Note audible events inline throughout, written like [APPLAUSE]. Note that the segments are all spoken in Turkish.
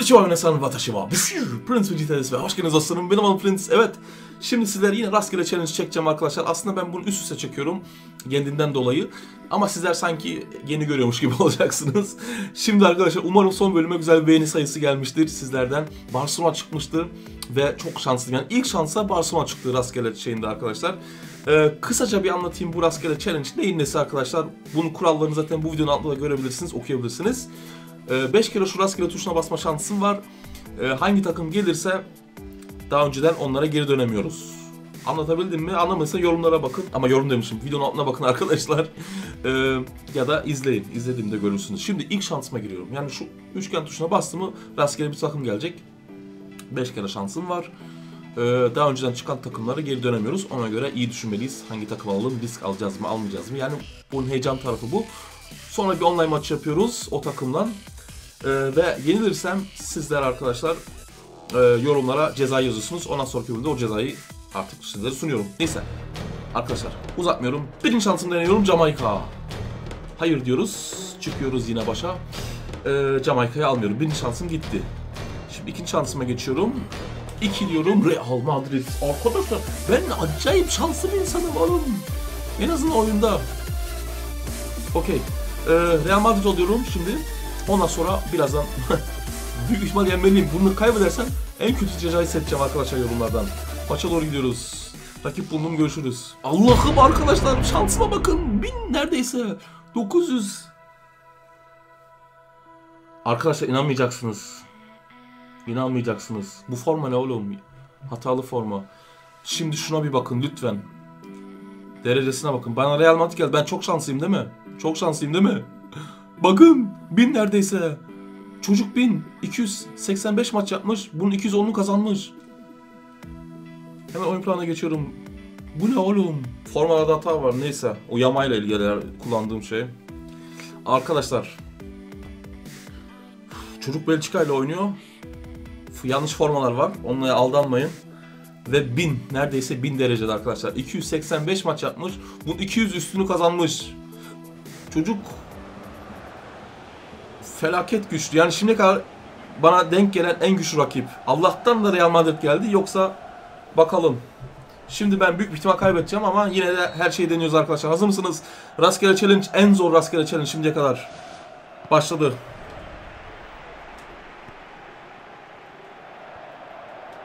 Konnichiwa minasan watashi wa Prince Vegeta ve hoş geldiniz dostlarım. Benim adım Prince. Evet. Şimdi sizler yine rastgele challenge çekeceğim arkadaşlar. Aslında ben bunu üst üste çekiyorum. Kendinden dolayı. Ama sizler sanki yeni görüyormuş gibi [LAUGHS] olacaksınız. Şimdi arkadaşlar umarım son bölüme güzel bir beğeni sayısı gelmiştir sizlerden. Barcelona çıkmıştı ve çok şanslıyım. Yani ilk şansa Barcelona çıktı rastgele şeyinde arkadaşlar. Ee, kısaca bir anlatayım bu rastgele challenge neyin nesi arkadaşlar. Bunun kurallarını zaten bu videonun altında görebilirsiniz, okuyabilirsiniz. 5 kere şu rastgele tuşuna basma şansım var. Ee, hangi takım gelirse daha önceden onlara geri dönemiyoruz. Anlatabildim mi? Anlamadıysa yorumlara bakın. Ama yorum demişim. Videonun altına bakın [LAUGHS] arkadaşlar. Ee, ya da izleyin. İzlediğimde görürsünüz. Şimdi ilk şansıma giriyorum. Yani şu üçgen tuşuna bastım mı rastgele bir takım gelecek. 5 kere şansım var. Ee, daha önceden çıkan takımlara geri dönemiyoruz. Ona göre iyi düşünmeliyiz. Hangi takım alalım, risk alacağız mı, almayacağız mı? Yani bunun heyecan tarafı bu. Sonra bir online maç yapıyoruz o takımdan. Ee, ve yenilirsem sizler arkadaşlar e, yorumlara ceza yazıyorsunuz. Ondan sonraki bölümde o cezayı artık sizlere sunuyorum. Neyse arkadaşlar uzatmıyorum. Birinci şansımı deniyorum Jamaika. Hayır diyoruz. Çıkıyoruz yine başa. Ee, Jamaika'yı almıyorum. Birinci şansım gitti. Şimdi ikinci şansıma geçiyorum. İki diyorum Real Madrid. Arkadaşlar ben acayip şanslı bir insanım oğlum. En azından oyunda. Okey. Ee, Real Madrid oluyorum şimdi. Ondan sonra birazdan [LAUGHS] büyük ihtimal yenmeliyim. Bunu kaybedersem en kötü cezayı seçeceğim arkadaşlar yorumlardan. Maça doğru gidiyoruz. Rakip buldum görüşürüz. Allah'ım arkadaşlar şansıma bakın. Bin neredeyse. 900. Arkadaşlar inanmayacaksınız. İnanmayacaksınız. Bu forma ne oğlum? Hatalı forma. Şimdi şuna bir bakın lütfen. Derecesine bakın. Bana Real Madrid geldi. Ben çok şanslıyım değil mi? Çok şanslıyım değil mi? [LAUGHS] Bakın bin neredeyse. Çocuk bin. 285 maç yapmış. Bunun 210'unu kazanmış. Hemen oyun planına geçiyorum. Bu ne oğlum? Formalarda hata var neyse. O yamayla ilgili kullandığım şey. Arkadaşlar. Çocuk Belçika ile oynuyor. Yanlış formalar var. Onlara aldanmayın. Ve 1000 neredeyse 1000 derecede arkadaşlar. 285 maç yapmış. Bunun 200 üstünü kazanmış. Çocuk felaket güçlü. Yani şimdiye kadar bana denk gelen en güçlü rakip. Allah'tan da Real Madrid geldi. Yoksa bakalım. Şimdi ben büyük bir ihtimal kaybedeceğim ama yine de her şeyi deniyoruz arkadaşlar. Hazır mısınız? Rastgele challenge en zor rastgele challenge şimdiye kadar. Başladı.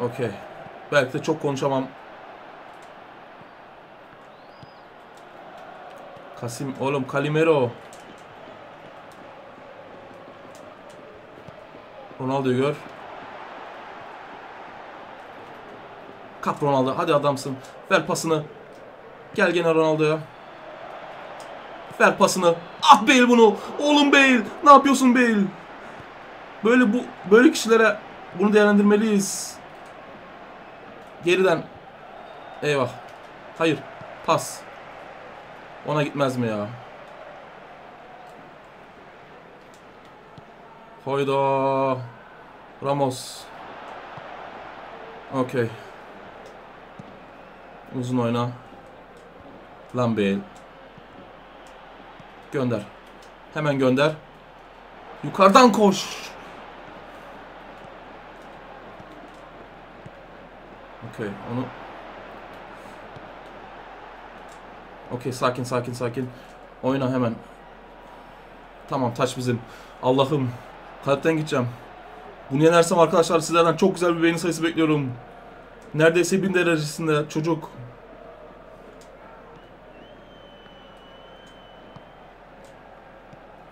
Okey. Belki de çok konuşamam. Kasim oğlum Calimero. Ronaldo'yu gör. Kap Ronaldo. Hadi adamsın. Ver pasını. Gel gene Ronaldo'ya. Ver pasını. Ah Bale bunu. Oğlum Bale. Ne yapıyorsun Bale? Böyle bu böyle kişilere bunu değerlendirmeliyiz. Geriden. Eyvah. Hayır. Pas. Ona gitmez mi ya? Hayda. Ramos. Okey. Uzun oyna. Lan Bale. Gönder. Hemen gönder. Yukarıdan koş. Okey onu Okey sakin sakin sakin. Oyna hemen. Tamam taç bizim. Allah'ım. Kalpten gideceğim. Bunu yenersem arkadaşlar sizlerden çok güzel bir beğeni sayısı bekliyorum. Neredeyse bin derecesinde çocuk.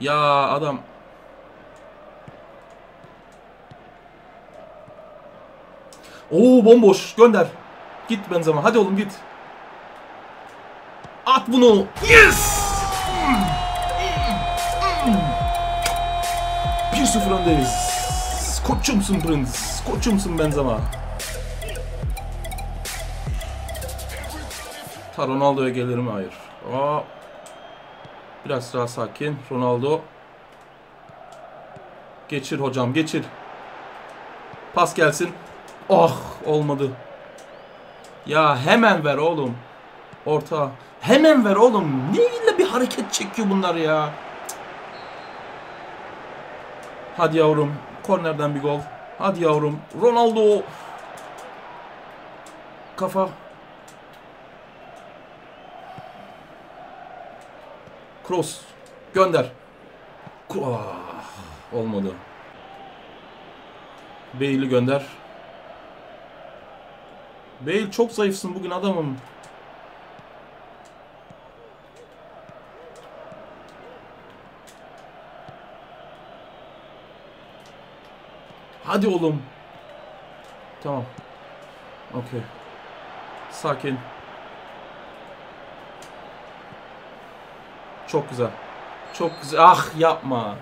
Ya adam. Oo bomboş. Gönder. Git Benzema. Hadi oğlum git. At bunu. Yes! 1-0 öndeyiz. Koçumsun Prince. Koçumsun Benzema. Ta Ronaldo'ya gelir mi? Hayır. Aa. Biraz daha sakin. Ronaldo. Geçir hocam geçir. Pas gelsin. Oh olmadı. Ya hemen ver oğlum. Orta. Hemen ver oğlum. Neyle bir hareket çekiyor bunlar ya. Hadi yavrum. Kornerden bir gol. Hadi yavrum. Ronaldo. Kafa. Cross. Gönder. Ah, olmadı. Bale'i gönder. Bale çok zayıfsın bugün adamım. Hadi oğlum. Tamam. Okey. Sakin. Çok güzel. Çok güzel. Ah yapma.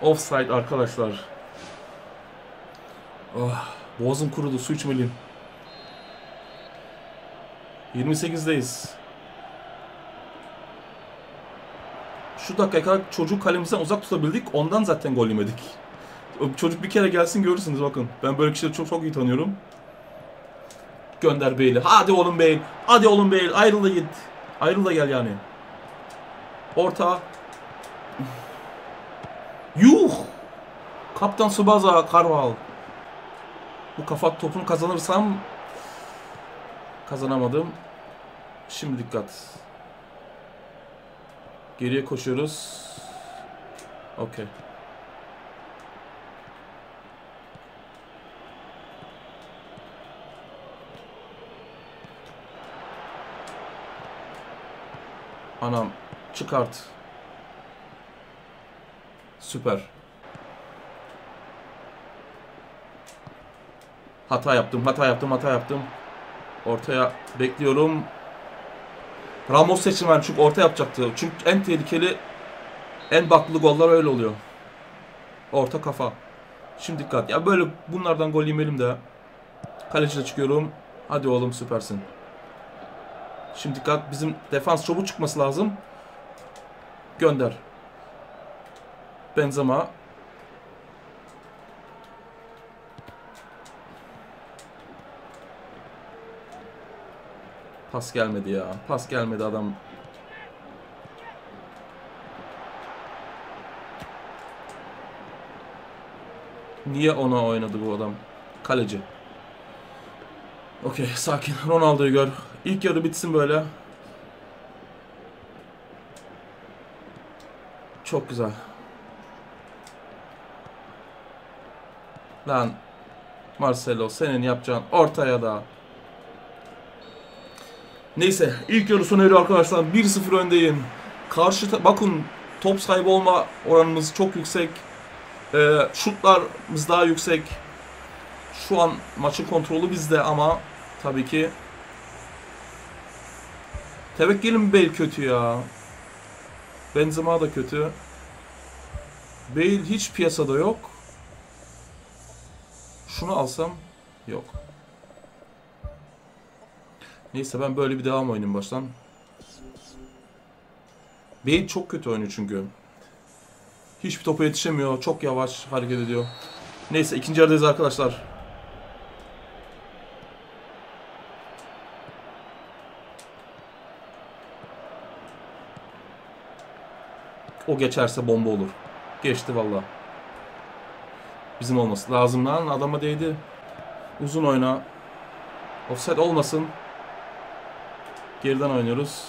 Offside arkadaşlar. Oh, boğazım kurudu. Su içmeliyim. 28'deyiz. Şu dakikaya kadar çocuğu kalemizden uzak tutabildik. Ondan zaten gol yemedik. Çocuk bir kere gelsin görürsünüz bakın. Ben böyle kişileri çok çok iyi tanıyorum. Gönder Bale'i. Hadi oğlum Bale. Hadi oğlum Bale. Ayrıl da git. Ayrıl da gel yani. Orta. Yuh. Kaptan Subaza Karval. Bu kafa topunu kazanırsam kazanamadım. Şimdi dikkat. Geriye koşuyoruz. Okey. Anam çıkart. Süper. Hata yaptım, hata yaptım, hata yaptım. Ortaya bekliyorum. Ramos seçilmen çünkü orta yapacaktı. Çünkü en tehlikeli, en baklı goller öyle oluyor. Orta kafa. Şimdi dikkat. Ya böyle bunlardan gol yemeyelim de. Kaleciyle çıkıyorum. Hadi oğlum süpersin. Şimdi dikkat. Bizim defans çabuk çıkması lazım. Gönder. Benzema. Pas gelmedi ya. Pas gelmedi adam. Niye ona oynadı bu adam? Kaleci. Okey sakin. Ronaldo'yu gör. İlk yarı bitsin böyle. Çok güzel. Lan Marcelo senin yapacağın ortaya da. Neyse ilk yarı sona eriyor arkadaşlar. 1-0 öndeyim. Karşı bakın top sahibi olma oranımız çok yüksek. Ee, şutlarımız daha yüksek. Şu an maçın kontrolü bizde ama tabii ki Tevekkel'in Bale kötü ya. Benzema da kötü. Bale hiç piyasada yok. Şunu alsam yok. Neyse ben böyle bir devam oynayayım baştan. Bale çok kötü oynuyor çünkü. Hiçbir topa yetişemiyor. Çok yavaş hareket ediyor. Neyse ikinci yarıdayız arkadaşlar. O geçerse bomba olur. Geçti valla. Bizim olması lazım lan. Adama değdi. Uzun oyna. Offside olmasın. Geriden oynuyoruz.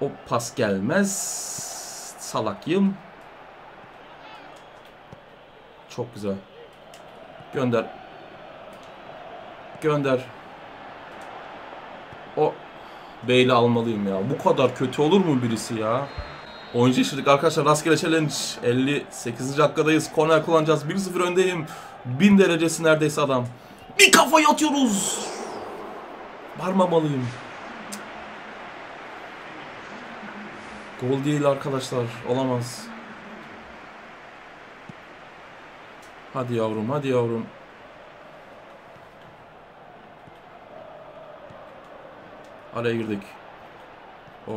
O pas gelmez. Salakyım. Çok güzel. Gönder. Gönder. O Beyli almalıyım ya. Bu kadar kötü olur mu birisi ya? Oyuncu yaşadık arkadaşlar. Rastgele challenge. 58. dakikadayız. Korner kullanacağız. 1-0 öndeyim. 1000 derecesi neredeyse adam. Bir kafayı atıyoruz. Varmamalıyım. Gol değil arkadaşlar. Olamaz. Hadi yavrum, hadi yavrum. Araya girdik. O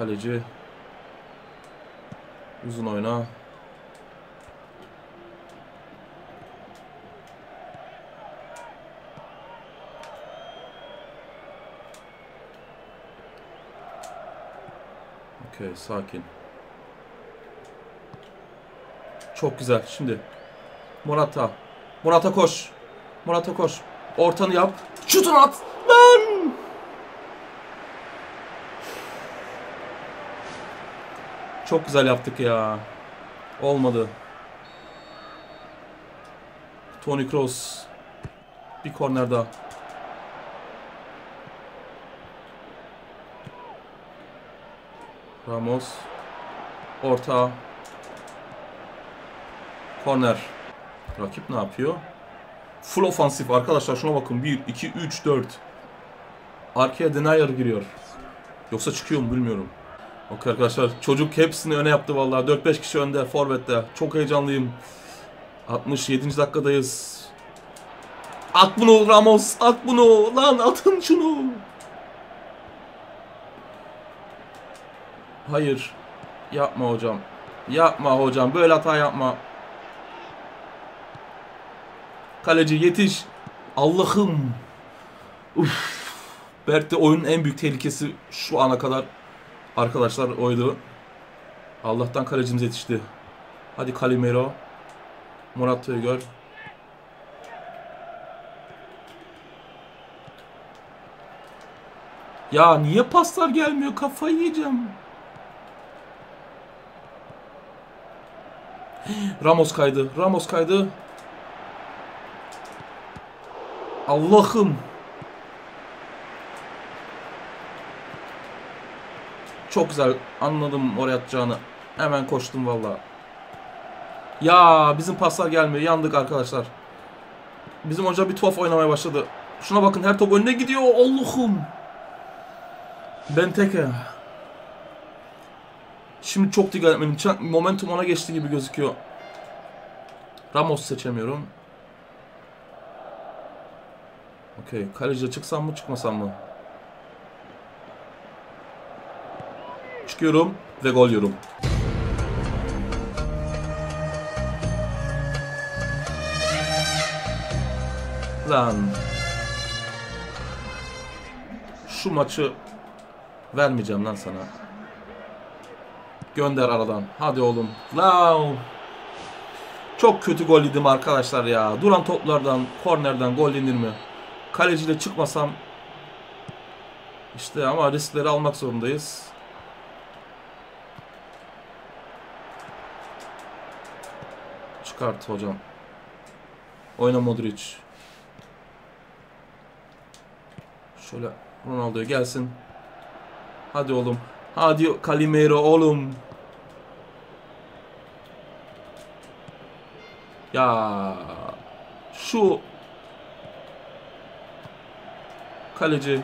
Kaleci uzun oyna. Okey sakin. Çok güzel. Şimdi Morata. Morata koş. Morata koş. Ortanı yap. Şutunu at. Lan! Çok güzel yaptık ya. Olmadı. Toni Kroos. Bir korner daha. Ramos. Orta. Korner. Rakip ne yapıyor? Full ofansif arkadaşlar şuna bakın. 1, 2, 3, 4. Arkaya Denayer giriyor. Yoksa çıkıyor mu bilmiyorum. Okey arkadaşlar çocuk hepsini öne yaptı vallahi. 4-5 kişi önde forvette. Çok heyecanlıyım. 67. dakikadayız. At bunu Ramos, at bunu. Lan atın şunu. Hayır. Yapma hocam. Yapma hocam. Böyle hata yapma. Kaleci yetiş. Allah'ım. Uf. Belki de oyunun en büyük tehlikesi şu ana kadar arkadaşlar oydu. Allah'tan kalecimiz yetişti. Hadi Calimero. Morata'yı gör. Ya niye paslar gelmiyor? Kafayı yiyeceğim. [GASPS] Ramos kaydı. Ramos kaydı. Allah'ım. Çok güzel. Anladım oraya atacağını. Hemen koştum valla. Ya bizim paslar gelmiyor. Yandık arkadaşlar. Bizim hoca bir tuhaf oynamaya başladı. Şuna bakın her top önüne gidiyor. Allah'ım. Benteke. Şimdi çok dikkat etmeliyim. Momentum ona geçti gibi gözüküyor. Ramos seçemiyorum. Okey. Kaleciye çıksam mı çıkmasam mı? Çıkıyorum ve gol yiyorum. Lan. Şu maçı vermeyeceğim lan sana. Gönder aradan. Hadi oğlum. Lan. Çok kötü gol yedim arkadaşlar ya. Duran toplardan, kornerden gol yenir mi? Kaleciyle çıkmasam işte ama riskleri almak zorundayız. Çıkart hocam. Oyna Modric. Şöyle Ronaldo'ya gelsin. Hadi oğlum. Hadi Calimero oğlum. Ya şu kaleci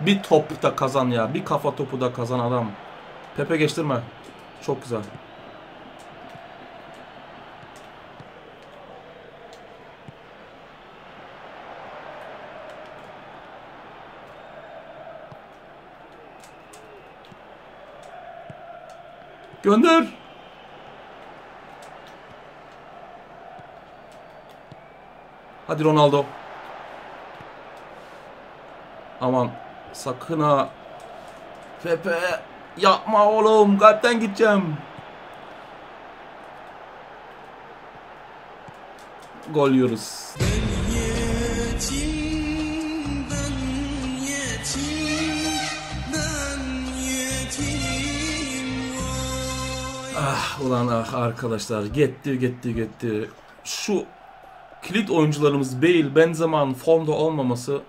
bir top da kazan ya. Bir kafa topu da kazan adam. Pepe geçtirme. Çok güzel. Gönder. Hadi Ronaldo. Aman sakın ha. Pepe yapma oğlum kalpten gideceğim. Gol yiyoruz. Ah ulan ah arkadaşlar gitti gitti gitti. Şu kilit oyuncularımız Bale, Benzema'nın formda olmaması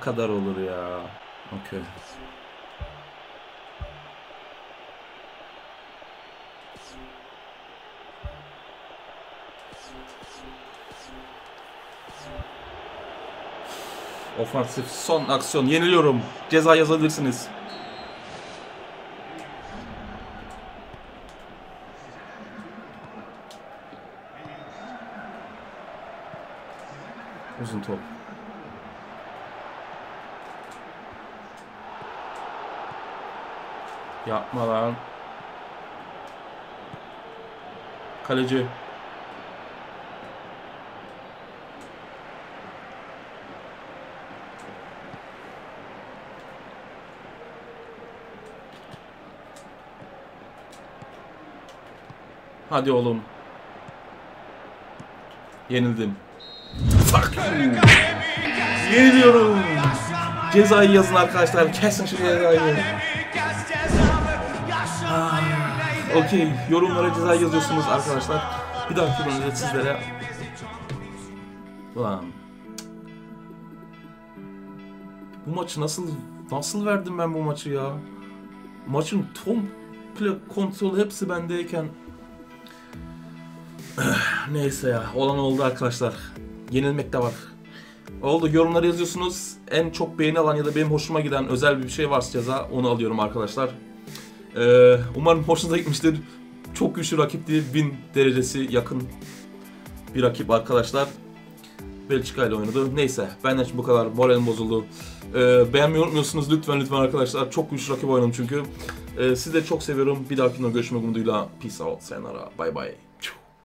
kadar olur ya. Okey. Ofansif son aksiyon yeniliyorum. Ceza yazabilirsiniz. Uzun top. Yapma lan. Kaleci. Hadi oğlum. Yenildim. Yeniliyorum. Cezayı yazın arkadaşlar. Kesin şu cezayı. Okey. Yorumlara ceza yazıyorsunuz arkadaşlar. Bir dahaki bölümde sizlere... Ulan. Bu maçı nasıl nasıl verdim ben bu maçı ya? Maçın komple kontrolü hepsi bendeyken [SIGHS] Neyse ya. Olan oldu arkadaşlar. Yenilmek de var. Oldu. Yorumlara yazıyorsunuz. En çok beğeni alan ya da benim hoşuma giden özel bir şey varsa ceza onu alıyorum arkadaşlar. Ee, umarım hoşunuza gitmiştir. Çok güçlü rakipti. 1000 derecesi yakın bir rakip arkadaşlar. Belçika ile oynadı. Neyse benden için bu kadar. Moralim bozuldu. Ee, beğenmeyi unutmuyorsunuz lütfen lütfen arkadaşlar. Çok güçlü rakip oynadım çünkü. Ee, sizi de çok seviyorum. Bir dahaki görüşmek umuduyla. Peace out. Sayonara. Bye bye.